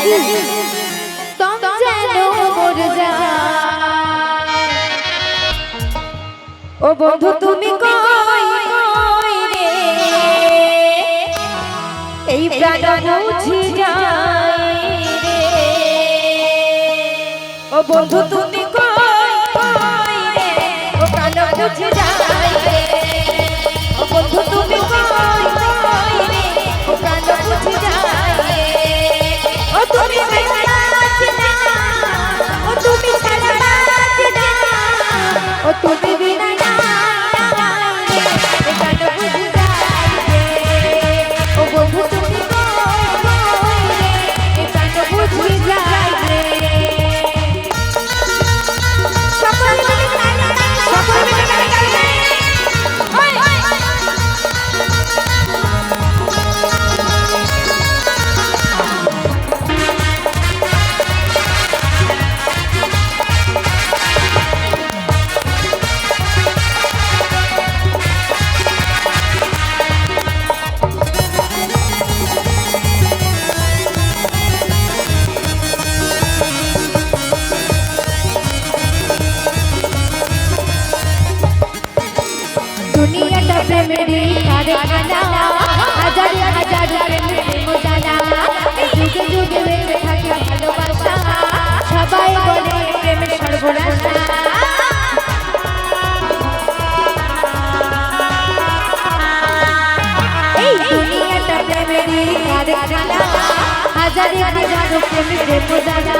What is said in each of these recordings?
নাকি তম যেন মরে ও বন্ধু, তুমি কই কই রে এই প্রাণ বুঝি যায় রে ও বন্ধু, তুমি কই কই রে ও প্রাণ বুঝি तो प्रेम रे कारखाना हज़ार हज़ार प्रेम रे मोजाना যুগে যুগে বেঁচে থাকে ভালোবাসা সবাই বলে প্রেম সর্বনাশা এই দুনিয়াটা প্রেমেরই कारखाना হাজারে হাজার প্রেম রে মোজানা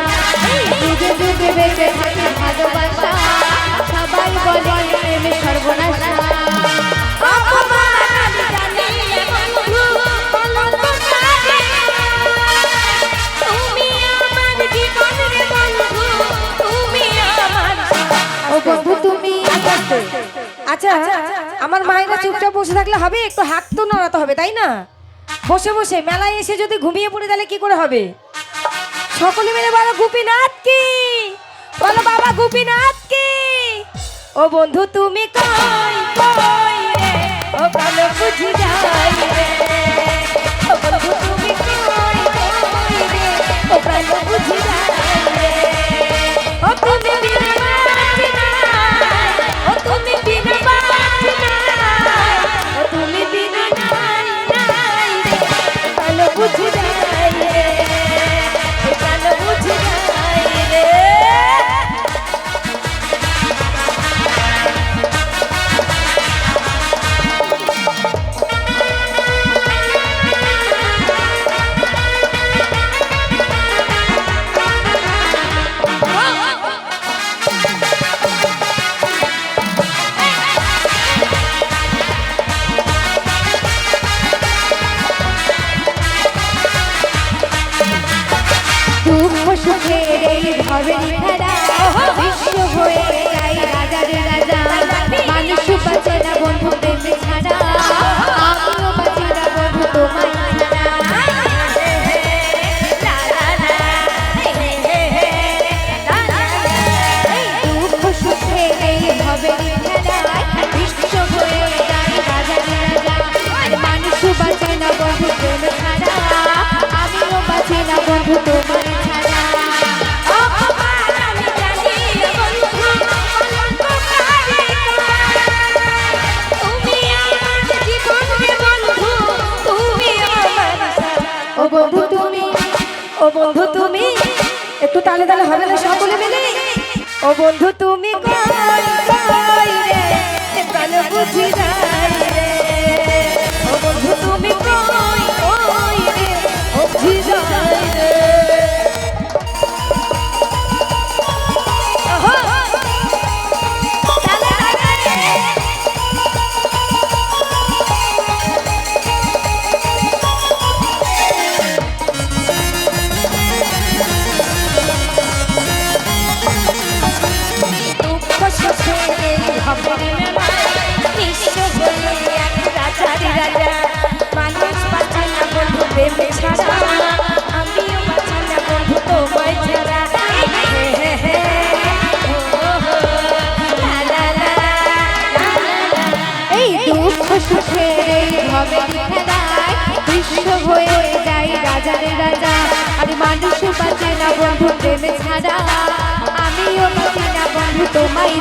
আচ্ছা, আচ্ছা, আচ্ছা, আচ্ছা আমার মায়েরা চুপচাপ বসে থাকলে হবে? একটু হাত তো নড়াতে হবে তাই না? বসে বসে মেলায় এসে যদি ঘুমিয়ে পড়ে তাহলে কি করে হবে? সকলে মিলে বলো গোপীনাথ কি? বলো বাবা গোপীনাথ কি? ও বন্ধু তুমি কই? ও বন্ধু তুমি, একটু তালে তালে হবে না সকলে মিলে? ও বন্ধু তুমি কোথায় কই বুঝি যায় ছাড়া আমিও পারি না বন্ধু তোমায়